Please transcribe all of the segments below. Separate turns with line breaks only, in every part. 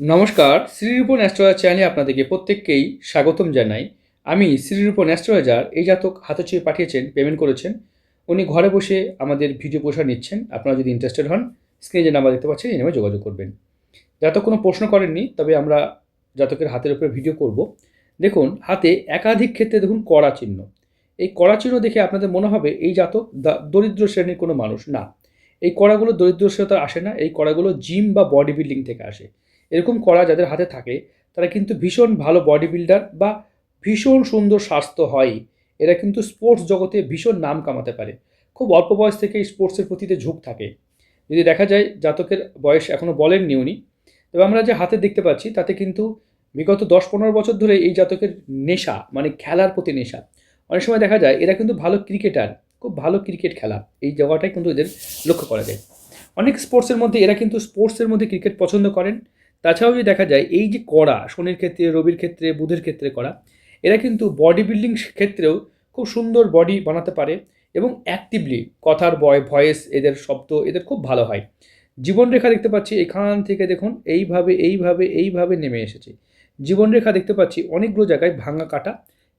নমস্কার শ্রীরূপন অ্যাস্ট্রোলজার চ্যানেলে আপনাদেরকে প্রত্যেককেই স্বাগতম জানাই। আমি শ্রীরূপন অ্যাস্ট্রোলজার, এই জাতক হাতে চেয়ে পাঠিয়েছেন পেমেন্ট করেছেন। উনি ঘরে বসে আমাদের ভিডিও প্রসার নিচ্ছেন। আপনারা যদি ইন্টারেস্টেড হন স্ক্রিনে যে নাম্বার দেখতে পাচ্ছেন, এই নামে যোগাযোগ করবেন। জাতক কোনো প্রশ্ন করেননি, তবে আমরা জাতকের হাতের উপরে ভিডিও করব। দেখুন, হাতে একাধিক ক্ষেত্রে দেখুন কড়া চিহ্ন। এই কড়া চিহ্ন দেখে আপনাদের মনে হবে, এই জাতক দরিদ্র শ্রেণির কোনো মানুষ না। এই কড়াগুলো দরিদ্র শ্রেণীতে আসে না, এই কড়াগুলো জিম বা বডি বিল্ডিং থেকে আসে। এরকম করা যাদের হাতে থাকে, তারা কিন্তু ভীষণ ভালো বডি বিল্ডার বা ভীষণ সুন্দর স্বাস্থ্য হয়। এরা কিন্তু স্পোর্টস জগতে ভীষণ নাম কামাতে পারে। খুব অল্প বয়স থেকেই স্পোর্টসের প্রতিতে ঝোঁক থাকে। যদি দেখা যায় জাতকের বয়স এখনও বলেননি উনি, তবে আমরা যে হাতে দেখতে পাচ্ছি, তাতে কিন্তু বিগত দশ পনেরো বছর ধরে এই জাতকের নেশা মানে খেলার প্রতি নেশা, অনেক সময় দেখা যায় এরা কিন্তু ভালো ক্রিকেটার খুব ভালো ক্রিকেট খেলা, এই জায়গাটাই কিন্তু এদের লক্ষ্য করা যায়। অনেক স্পোর্টসের মধ্যে এরা কিন্তু স্পোর্টসের মধ্যে ক্রিকেট পছন্দ করেন। তাছাড়াও যদি দেখা যায়, এই যে কড়া, শনির ক্ষেত্রে, রবির ক্ষেত্রে, বুধের ক্ষেত্রে করা এরা কিন্তু বডি বিল্ডিং ক্ষেত্রেও খুব সুন্দর বডি বানাতে পারে এবং অ্যাক্টিভলি কথার বয় ভয়েস এদের শব্দ, এদের খুব ভালো হয়। জীবনরেখা দেখতে পাচ্ছি, এখান থেকে দেখুন, এইভাবে এইভাবে এইভাবে নেমে এসেছে। জীবনরেখা দেখতে পাচ্ছি, অনেকগুলো জায়গায় ভাঙা কাটা,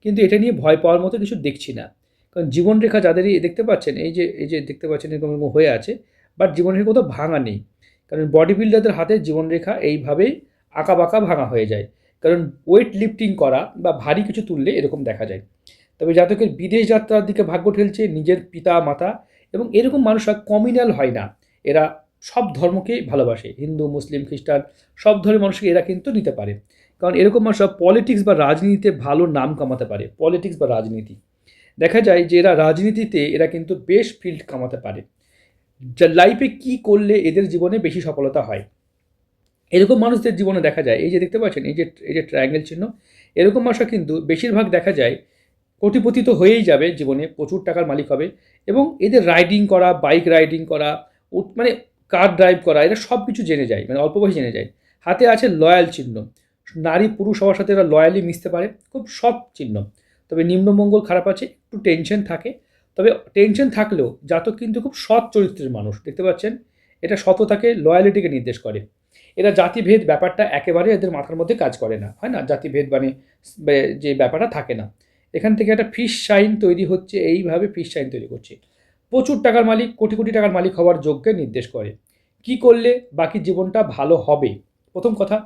কিন্তু এটা নিয়ে ভয় পাওয়ার মতো কিছু দেখছি না। কারণ জীবনরেখা যাদেরই দেখতে পাচ্ছেন, এই যে এই যে দেখতে পাচ্ছেন এরকম এরকম হয়ে আছে বাট জীবনরেখা কোথাও ভাঙা নেই। কারণ বডি বিল্ডারদের হাতে জীবনরেখা এইভাবেই বাঁকা ভাঙা হয়ে যায়। কারণ ওয়েট লিফটিং করা বা ভারী কিছু তুললে এরকম দেখা যায়। তবে জাতকের বিদেশ যাত্রার দিকে ভাগ্য ঠেলছে নিজের পিতা, মাতা এবং এরকম মানুষরা কমিনাল হয় না। এরা সব ধর্মকেই ভালোবাসে, হিন্দু, মুসলিম, খ্রিস্টান, সব ধর্মের মানুষকে এরা কিন্তু নিতে পারে। কারণ এরকম মানুষরা পলিটিক্স বা রাজনীতিতে ভালো নাম কামাতে পারে পলিটিক্স বা রাজনীতি। দেখা যায় যে এরা রাজনীতিতে এরা কিন্তু বেশ ফিল্ড কামাতে পারে। লাইফে কি করলে এদের জীবনে বেশি সফলতা হয়? এরকম মানুষদের জীবনে দেখা যায়, এই যে দেখতে পাচ্ছেন, এই যে এই যে ট্রায়াঙ্গেল চিহ্ন, এরকম মানুষরা কিন্তু বেশিরভাগ দেখা যায় কোটিপতি তো হয়েই যাবে জীবনে, প্রচুর টাকার মালিক হবে এবং এদের রাইডিং করা বাইক রাইডিং করা মানে কার ড্রাইভ করা, এরা সব কিছু জেনে যায় মানে অল্প বয়সে জেনে যায়। হাতে আছে লয়াল চিহ্ন, নারী পুরুষ হওয়ার সাথে এরা লয়ালি মিশতে পারে, খুব সৎ চিহ্ন। তবে নিম্নমঙ্গল খারাপ আছে, একটু টেনশন থাকে তবে টেনশন থাকলেও জাতক কিন্তু খুব সৎ চরিত্রের মানুষ, দেখতে পাচ্ছেন? এটা সততাকে লয়ালিটিকে নির্দেশ করে। এরা জাতিভেদ ব্যাপারটা একেবারে এদের মাথার মধ্যে কাজ করে না, হয় না? জাতিভেদ মানে যে ব্যাপারটা থাকে না। এখান থেকে একটা ফিশ সাইন তৈরি হচ্ছে, এইভাবে ফিশ সাইন তৈরি করছে। প্রচুর টাকার মালিক, কোটি কোটি টাকার মালিক হওয়ার যোগ্যে নির্দেশ করে। কি করলে বাকি জীবনটা ভালো হবে? প্রথম কথা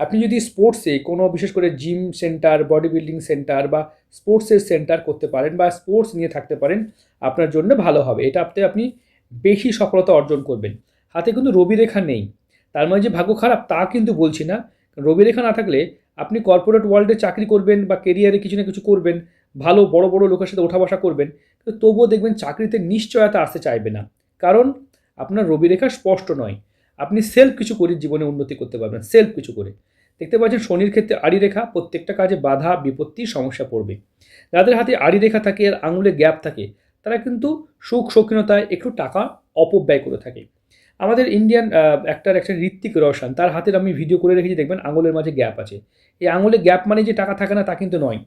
আপনি যদি স্পোর্টসে কোনো বিশেষ করে gym centre body building centre বা স্পোর্টসের সেন্টার করতে পারেন বা স্পোর্টস নিয়ে থাকতে পারেন, আপনার জন্য ভালো হবে। এটা আপনি আপনি বেশি সফলতা অর্জন করবেন। হাতে কিন্তু রবি রেখা নেই। তার মানে যে ভাগ্য খারাপ তা কিন্তু বলছি না। রবি রেখা না থাকলে আপনি কর্পোরেট ওয়ার্ল্ডে চাকরি করবেন বা কেরিয়ারে কিছু না কিছু করবেন, ভালো, বড় বড় লোকের সাথে ওঠা বসা করবেন, কিন্তু তবুও দেখবেন চাকরিতে নিশ্চয়তা আসতে চাইবে না। কারণ আপনার রবি রেখা স্পষ্ট নয়। আপনি সেলফ কিছু করে জীবনে উন্নতি করতে পারবেন সেলফ কিছু করে। দেখতে পাচ্ছেন শনির ক্ষেত্রে আড়ি রেখা প্রত্যেকটা কাজে বাধা, বিপত্তি, সমস্যা পড়বে। যাদের হাতে আড়ি রেখা থাকে আর আঙুলে গ্যাপ থাকে, তারা কিন্তু সুখ, শৌখিনতায় একটু টাকা অপব্যয় করে থাকে। আমাদের ইন্ডিয়ান অ্যাক্টার একটা ঋত্বিক রোশন, তার হাতের আমি ভিডিও করে রেখেছি, দেখবেন আঙুলের মাঝে গ্যাপ আছে। এই আঙুলে গ্যাপ মানে যে টাকা থাকে না, তা কিন্তু নয়।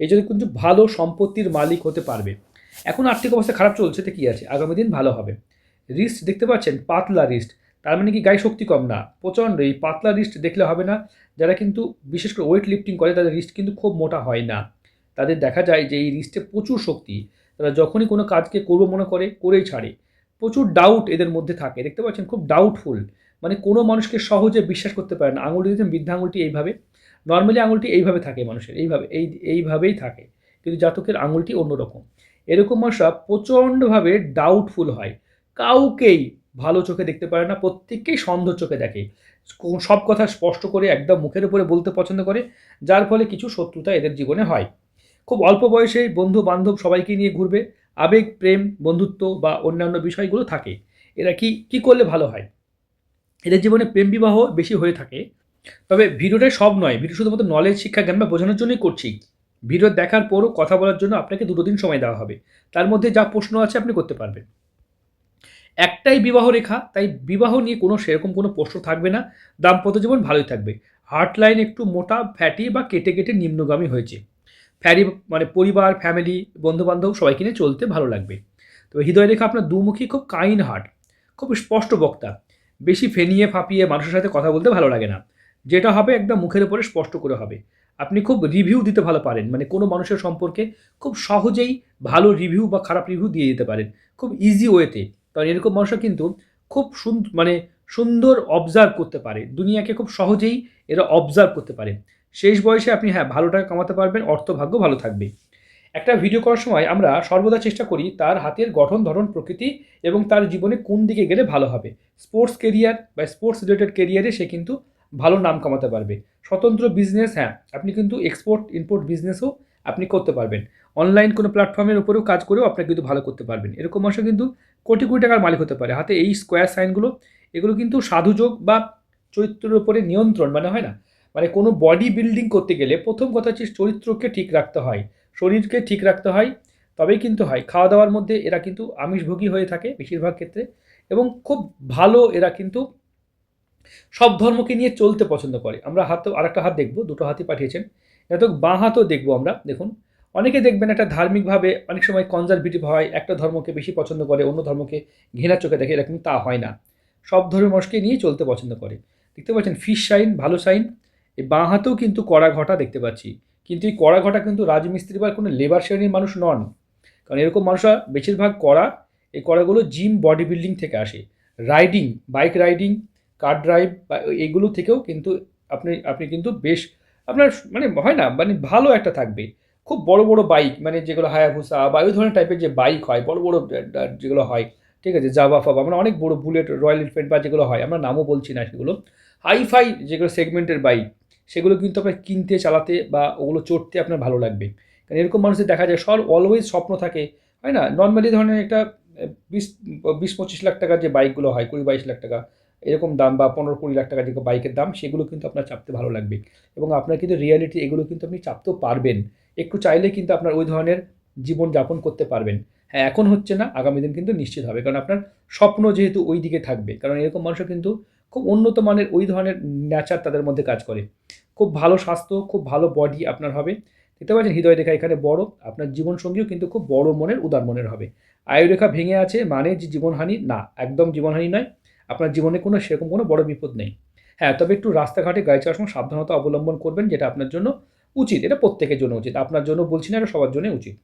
এই জন্য কিন্তু ভালো সম্পত্তির মালিক হতে পারবে। এখন আর্থিক অবস্থা খারাপ চলছে, তো কী আছে? আগামী দিন ভালো হবে। রিস্ট দেখতে পাচ্ছেন, পাতলা রিস্ট তার মানে কি গায়ে শক্তি কম না। প্রচণ্ড এই পাতলা রিস্ট দেখলে হবে না। যারা কিন্তু বিশেষ করে ওয়েট লিফটিং করে, তাদের রিস্ট কিন্তু খুব মোটা হয় না। তাদের দেখা যায় যে এই রিস্টে প্রচুর শক্তি। তারা যখনই কোনো কাজকে করব মনে করে, করেই ছাড়ে। প্রচুর ডাউট এদের মধ্যে থাকে। দেখতে পাচ্ছেন, খুব ডাউটফুল মানে কোনো মানুষকে সহজে বিশ্বাস করতে পারে না। আঙুলটি দিচ্ছেন বৃদ্ধা আঙুলটি এইভাবে। নর্মালি আঙুলটি এইভাবে থাকে মানুষের। এইভাবে, এই, এইভাবেই থাকে। কিন্তু জাতকের আঙুলটি অন্যরকম। এরকম মানুষরা প্রচণ্ডভাবে ডাউটফুল হয়। কাউকেই ভালো চোখে দেখতে পারে না, প্রত্যেককেই সন্দেহ চোখে দেখে। সব কথা স্পষ্ট করে একদম মুখের উপরে বলতে পছন্দ করে, যার ফলে কিছু শত্রুতা এদের জীবনে হয়। খুব অল্প বয়সে বন্ধু বান্ধব সবাইকে নিয়ে ঘুরবে, আবেগ, প্রেম, বন্ধুত্ব বা অন্যান্য বিষয়গুলো থাকে। এরা কি কি করলে ভালো হয়? এদের জীবনে প্রেম বিবাহ বেশি হয়ে থাকে। তবে ভিডিওটাই সব নয়, ভিডিও শুধুমাত্র নলেজ শিক্ষা, জ্ঞান বা বোঝানোর জন্যই করছি। ভিডিও দেখার পরও কথা বলার জন্য আপনাকে দুটো দিন সময় দেওয়া হবে। তার মধ্যে যা প্রশ্ন আছে আপনি করতে পারবেন। একটাই বিবাহ রেখা, তাই বিবাহ নিয়ে কোনো সেরকম কোনো প্রশ্ন থাকবে না। দাম্পত্য জীবন ভালোই থাকবে। হার্ট লাইন একটু মোটা ফ্যাটি বা কেটে কেটে নিম্নগামী হয়েছে। ফ্যারি মানে পরিবার ফ্যামিলি বন্ধুবান্ধব সবাইকে নিয়ে চলতে ভালো লাগবে। তবে হৃদয় রেখা আপনার দুমুখী, খুব কাইন হার্ট খুব স্পষ্ট বক্তা। বেশি ফেনিয়ে ফাঁপিয়ে মানুষের সাথে কথা বলতে ভালো লাগে না। যেটা হবে একদম মুখের উপরে স্পষ্ট করে হবে। আপনি খুব রিভিউ দিতে ভালো পারেন। মানে কোনো মানুষের সম্পর্কে খুব সহজেই ভালো রিভিউ বা খারাপ রিভিউ দিয়ে দিতে পারেন। খুব ইজি ওয়েতে কারণ এরকম মানুষরা কিন্তু খুব সুন্দর মানে সুন্দর অবজার্ভ করতে পারে। দুনিয়াকে খুব সহজেই এরা অবজার্ভ করতে পারে। শেষ বয়সে আপনি হ্যাঁ ভালো টাকা কামাতে পারবেন, অর্থভাগ্য ভালো থাকবে। একটা ভিডিও করার সময় আমরা সর্বদা চেষ্টা করি তার হাতের গঠন, ধরন, প্রকৃতি এবং তার জীবনে কোন দিকে গেলে ভালো হবে। স্পোর্টস কেরিয়ার বা স্পোর্টস রিলেটেড কেরিয়ারে সে কিন্তু ভালো নাম কামাতে পারবে। স্বতন্ত্র বিজনেস হ্যাঁ আপনি কিন্তু এক্সপোর্ট ইম্পোর্ট বিজনেসও আপনি করতে পারবেন। অনলাইন কোনো প্ল্যাটফর্মের উপরেও কাজ করেও আপনি কিন্তু ভালো করতে পারবেন। এরকম মানুষ কিন্তু কোটি কোটি টাকার মালিক হতে পারে। হাতে এই স্কোয়ার সাইনগুলো, এগুলো কিন্তু সাধুযোগ বা চরিত্রের উপরে নিয়ন্ত্রণ মানে হয় না? মানে কোনো বডি বিল্ডিং করতে গেলে প্রথম কথা হচ্ছে চরিত্রকে ঠিক রাখতে হয়, শরীরকে ঠিক রাখতে হয়, তবেই কিন্তু হয়। খাওয়া দাওয়ার মধ্যে এরা কিন্তু আমিষভোগী হয়ে থাকে বেশিরভাগ ক্ষেত্রে এবং খুব ভালো এরা কিন্তু সব ধর্মকে নিয়ে চলতে পছন্দ করে। আমরা হাত, আরেকটা হাত দেখব, দুটো হাতই পাঠিয়েছেন। এত বাঁ হাতও দেখব আমরা, দেখুন। অনেকে দেখবেন একটা ধার্মিকভাবে অনেক সময় কনজারভেটিভ হয়, একটা ধর্মকে বেশি পছন্দ করে, অন্য ধর্মকে ঘৃণার চোখে দেখে এরকম তা হয় না। সব ধর্মের মানুষকে নিয়ে চলতে পছন্দ করে। দেখতে পাচ্ছেন ফিশ সাইন ভালো সাইন এই বাঁ হাতেও কিন্তু কড়া ঘটা দেখতে পাচ্ছি। কিন্তু এই কড়া ঘটা কিন্তু রাজমিস্ত্রি বা কোনো লেবার শ্রেণির মানুষ নন। কারণ এরকম মানুষরা বেশিরভাগ কড়া, এই কড়াগুলো জিম বডি বিল্ডিং থেকে আসে। Riding bike riding car drive বা এগুলো থেকেও কিন্তু আপনি আপনি কিন্তু বেশ আপনার মানে হয় না মানে ভালো একটা থাকবে। খুব বড় বড় বাইক মানে যেগুলো হায়াভুসা বা ওই ধরনের টাইপের যে বাইক হয়, বড় বড় যেগুলো হয়, ঠিক আছে জাবা ফাবা মানে অনেক বড় বুলেট রয়্যাল এনফিল্ড বা যেগুলো হয়, আমরা নামও বলছি না সেগুলো। হাইফাই যেগুলো সেগমেন্টের বাইক সেগুলো কিন্তু আপনার কিনতে, চালাতে বা ওগুলো চড়তে আপনার ভালো লাগবে। কারণ এরকম মানুষের দেখা যায় সব অলওয়েজ স্বপ্ন থাকে, হয় না? নর্মালি ধরনের একটা বিশ বিশ পঁচিশ লাখ টাকার যে বাইকগুলো হয়, কুড়ি বাইশ লাখ টাকা এরকম দাম বা পনেরো কুড়ি লাখ টাকা যে বাইকের দাম, সেগুলো কিন্তু আপনার চাপতে ভালো লাগবে। এবং আপনার কিন্তু রিয়ালিটি এগুলো কিন্তু আপনি চাপতেও পারবেন। একটু চাইলে কিন্তু আপনার ওই ধরনের জীবনযাপন করতে পারবেন। হ্যাঁ এখন হচ্ছে না, আগামী দিন কিন্তু নিশ্চিত হবে। কারণ আপনার স্বপ্ন যেহেতু ওই দিকে থাকবে। কারণ এরকম মানুষও কিন্তু খুব উন্নত মানের ওই ধরনের নেচার তাদের মধ্যে কাজ করে। খুব ভালো স্বাস্থ্য, খুব ভালো বডি আপনার হবে। দেখতে পাচ্ছেন, হৃদয় রেখা এখানে বড়। আপনার জীবনসঙ্গীও কিন্তু খুব বড় মনের, উদার মনের হবে। আয়ুরেখা ভেঙে আছে মানে যে জীবনহানি, না, একদম জীবনহানি নয়। আপনার জীবনে কোনো সেরকম কোনো বড় বিপদ নেই। হ্যাঁ তবে একটু রাস্তাঘাটে গাড়ি চালানোর সময় সাবধানতা অবলম্বন করবেন, যেটা আপনার জন্য উচিত। এটা প্রত্যেকের জন্য উচিত। আপনার জন্য বলছি না, এটা সবার জন্য উচিত।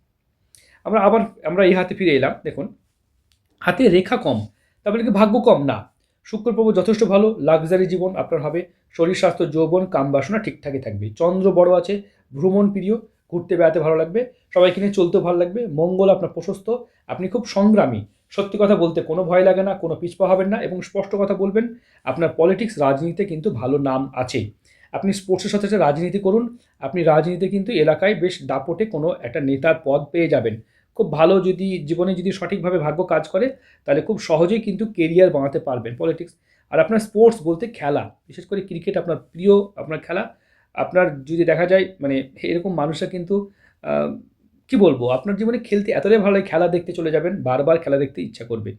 আমরা আবার, আমরা এই হাতে ফিরে এলাম, দেখুন। হাতে রেখা কম তারপরে কি ভাগ্য কম? না। শুক্রপ্রভু যথেষ্ট ভালো লাক্সারি জীবন আপনার হবে। শরীর, স্বাস্থ্য, যৌবন, কাম বাসনা ঠিকঠাকই থাকবে। চন্দ্র বড় আছে, ভ্রমণ প্রিয়, ঘুরতে বেড়াতে ভালো লাগবে, সবাইকে নিয়ে চলতেও ভালো লাগবে, মঙ্গল আপনার প্রশস্ত, আপনি খুব সংগ্রামী। সত্যি কথা বলতে কোনো ভয় লাগে না, কোনো পিছপা হবেন না এবং স্পষ্ট কথা বলবেন, আপনার পলিটিক্স রাজনীতিতে কিন্তু ভালো নাম আছে আপনি স্পোর্টসের সাথে সাথে রাজনীতি করুন, আপনি রাজনীতিতে কিন্তু এলাকায় বেশ দাপটে কোনো একটা নেতার পদ পেয়ে যাবেন। খুব ভালো যদি জীবনে যদি সঠিকভাবে ভাগ্য কাজ করে, তাহলে খুব সহজেই কিন্তু কেরিয়ার বানাতে পারবেন পলিটিক্স আর আপনার স্পোর্টস বলতে খেলা, বিশেষ করে ক্রিকেট আপনার প্রিয় আপনার খেলা। আপনার যদি দেখা যায় মানে এরকম মানুষরা কিন্তু কি বলব? আপনার জীবনে খেলতে এতটাই ভালো খেলা দেখতে চলে যাবেন, বারবার খেলা দেখতে ইচ্ছা করবে।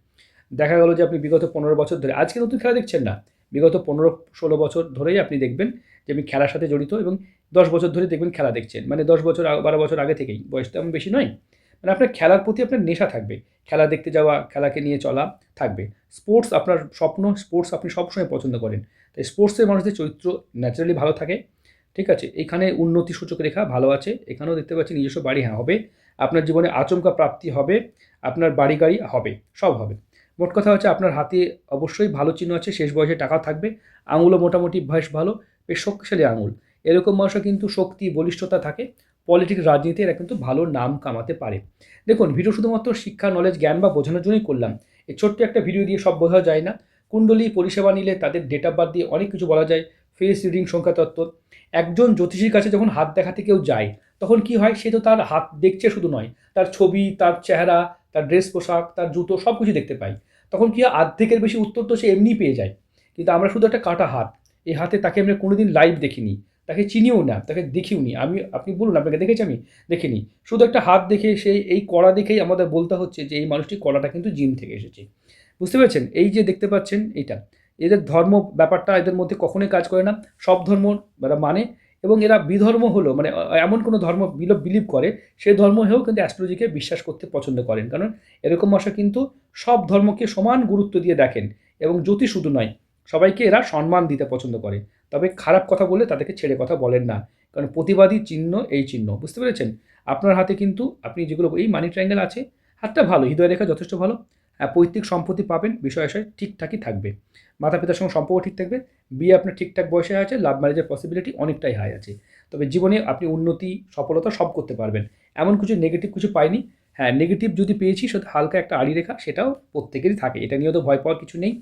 দেখা গেলো যে আপনি বিগত পনেরো বছর ধরে, আজকে নতুন খেলা দেখছেন না? বিগত পনেরো, ষোলো বছর ধরেই আপনি দেখবেন যে আমি খেলার সাথে জড়িত এবং দশ বছর ধরে দেখবেন খেলা দেখছেন। মানে দশ বছর, বারো বছর আগে থেকেই, বয়স তেমন বেশি নয়। মানে আপনার খেলার প্রতি আপনার নেশা থাকবে। খেলা দেখতে যাওয়া, খেলাকে নিয়ে চলা থাকবে। স্পোর্টস আপনার স্বপ্ন, স্পোর্টস আপনি সবসময় পছন্দ করেন। তাই স্পোর্টসের মানুষদের চরিত্র ন্যাচারালি ভালো থাকে। ঠিক আছে? এখানে উন্নতি সূচক রেখা ভালো আছে। এখানেও দেখতে পাচ্ছি নিজস্ব বাড়ি হ্যাঁ হবে। আপনার জীবনে আচমকা প্রাপ্তি হবে। আপনার বাড়ি গাড়ি হবে, সব হবে। মোট কথা হচ্ছে আপনার হাতে অবশ্যই ভালো চিহ্ন আছে, শেষ বয়সে টাকা থাকবে। আঙুলও মোটামুটি বেশ ভালো, বেশ শক্তিশালী আঙুল। এরকম মানুষের কিন্তু শক্তি, বলিষ্ঠতা থাকে। পলিটিক্স, রাজনীতি এরা কিন্তু ভালো নাম কামাতে পারে। দেখুন, ভিডিও শুধুমাত্র শিক্ষা নলেজ জ্ঞান বা বোঝানোর জন্যই করলাম। এই ছোট্ট একটা ভিডিও দিয়ে সব বোঝা যায় না। কুণ্ডলী পরিষেবা নিলে তাদের ডেট অফ বার্থ দিয়ে অনেক কিছু বলা যায়। ফেস রিডিং সংখ্যাতত্ত্ব একজন জ্যোতিষীর কাছে যখন হাত দেখাতে কেউ যায়, তখন কি হয়? সে তো তার হাত দেখছে শুধু নয়, তার ছবি, তার চেহারা, তার ড্রেস পোশাক, তার জুতো সব কিছু দেখতে পাই তখন কি আর্ধেকের বেশি উত্তর তো সে এমনি পেয়ে যায়। কিন্তু আমরা শুধু একটা কাটা হাত, এই হাতে তাকে আমরা কোনোদিন লাইভ দেখিনি। তাকে চিনিও না, তাকে দেখিও নি। আমি, আপনি বলুন, আপনাকে দেখেছি আমি? দেখিনি। শুধু একটা হাত দেখে সে এই কড়া দেখেই আমাদের বলতে হচ্ছে যে, এই মানুষটি কড়াটা কিন্তু জিম থেকে এসেছে। বুঝতে পেরেছেন? এই যে দেখতে পাচ্ছেন, এইটা। এদের ধর্ম ব্যাপারটা এদের মধ্যে কখনোই কাজ করে না। সব ধর্ম এরা মানে এবং এরা বিধর্ম হলো মানে এমন কোনো ধর্ম বিলিভ করে সেই ধর্ম হয়েও কিন্তু অ্যাস্ট্রোলজিকে বিশ্বাস করতে পছন্দ করেন। কারণ এরকম মশা কিন্তু সব ধর্মকে সমান গুরুত্ব দিয়ে দেখেন এবং জ্যোতি শুধু নয়, সবাইকে এরা সম্মান দিতে পছন্দ করে। তবে খারাপ কথা বলে তাদেরকে ছেড়ে কথা বলেন না। কারণ প্রতিবাদী চিহ্ন এই চিহ্ন, বুঝতে পেরেছেন? আপনার হাতে কিন্তু আপনি যেগুলো, এই মানি ট্রায়াঙ্গেল আছে, হাতটা ভালো, হৃদয় রেখা যথেষ্ট ভালো। হ্যাঁ পৈতৃক সম্পত্তি পাবেন, বিষয় আশয় ঠিকঠাকই থাকবে। মাতা পিতার সঙ্গে সম্পর্ক ঠিক থাকবে, বিয়ে আপনার ঠিকঠাক বয়সে আছে লাভ ম্যারেজের পসিবিলিটি অনেকটাই হাই আছে। তবে জীবনে আপনি উন্নতি, সফলতা সব করতে পারবেন। এমন কিছু নেগেটিভ কিছু পাইনি। হ্যাঁ নেগেটিভ যদি পেয়েছি, সেটা হালকা একটা আড়ি রেখা, সেটাও প্রত্যেকেরই থাকে। এটা নিয়েও তো ভয় পাওয়ার কিছু নেই।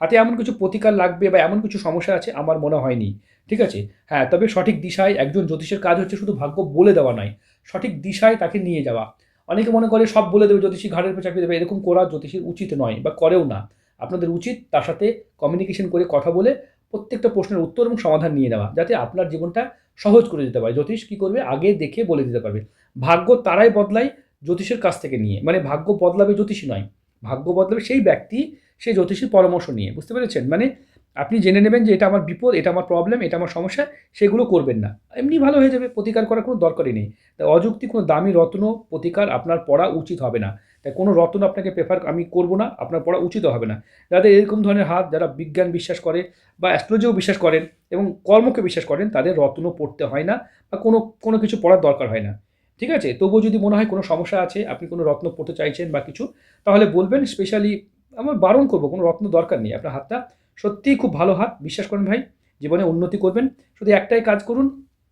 হাতে এমন কিছু প্রতিকার লাগবে বা এমন কিছু সমস্যা আছে, আমার মনে হয়নি। ঠিক আছে? হ্যাঁ তবে সঠিক দিশায় একজন জ্যোতিষের কাজ হচ্ছে শুধু ভাগ্য বলে দেওয়া নয়, সঠিক দিশায় তাকে নিয়ে যাওয়া। অনেকে মনে করে সব বলে দেবে, জ্যোতিষী ঘাড়ের উপর চাপিয়ে দেবে, এরকম করা জ্যোতিষীর উচিত নয় বা করেও না। আপনাদের উচিত তার সাথে কমিউনিকেশন করে কথা বলে প্রত্যেকটা প্রশ্নের উত্তর এবং সমাধান নিয়ে নেওয়া, যাতে আপনার জীবনটা সহজ করে দিতে পারে। জ্যোতিষ কী করবে? আগে দেখে বলে দিতে পারবে। ভাগ্য তারাই বদলায় জ্যোতিষের কাছ থেকে নিয়ে। মানে ভাগ্য বদলাবে জ্যোতিষী নয়। ভাগ্য বদলাবে সেই ব্যক্তি সেই জ্যোতিষীর পরামর্শ নিয়ে। বুঝতে পেরেছেন? মানে আপনি জেনে নেবেন যে এটা আমার বিপদ, এটা আমার প্রবলেম এটা আমার সমস্যা, সেগুলো করবেন না। এমনি ভালো হয়ে যাবে, প্রতিকার করার কোনো দরকারই নেই। তাই অযুক্তি কোনো দামি রত্ন, প্রতিকার আপনার পড়া উচিত হবে না। তাই কোনো রত্ন আপনাকে প্রেফার আমি করব না, আপনার পড়া উচিত হবে না। যাদের এরকম ধরনের হাত, যারা বিজ্ঞান বিশ্বাস করে বা অ্যাস্ট্রোলজিও বিশ্বাস করেন এবং কর্মকে বিশ্বাস করেন, তাদের রত্ন পড়তে হয় না বা কোনো কোনো কিছু পড়ার দরকার হয় না। ঠিক আছে? তবুও যদি মনে হয় কোনো সমস্যা আছে, আপনি কোনো রত্ন পড়তে চাইছেন বা কিছু, তাহলে বলবেন স্পেশালি আমার বারণ করব, কোনো রত্ন দরকার নেই। আপনার হাতটা সত্যিই খুব ভালো হাত, বিশ্বাস করেন ভাই, জীবনে উন্নতি করবেন। শুধু একটাই কাজ করুন,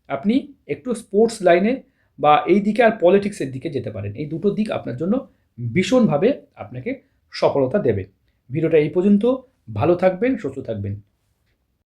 আপনি একটু স্পোর্টস লাইনে বা এই দিকে আর পলিটিক্সের দিকে যেতে পারেন। এই দুটো দিক আপনার জন্য ভীষণভাবে আপনাকে সফলতা দেবে। ভিডিওটা এই পর্যন্ত। ভালো থাকবেন সুস্থ থাকবেন।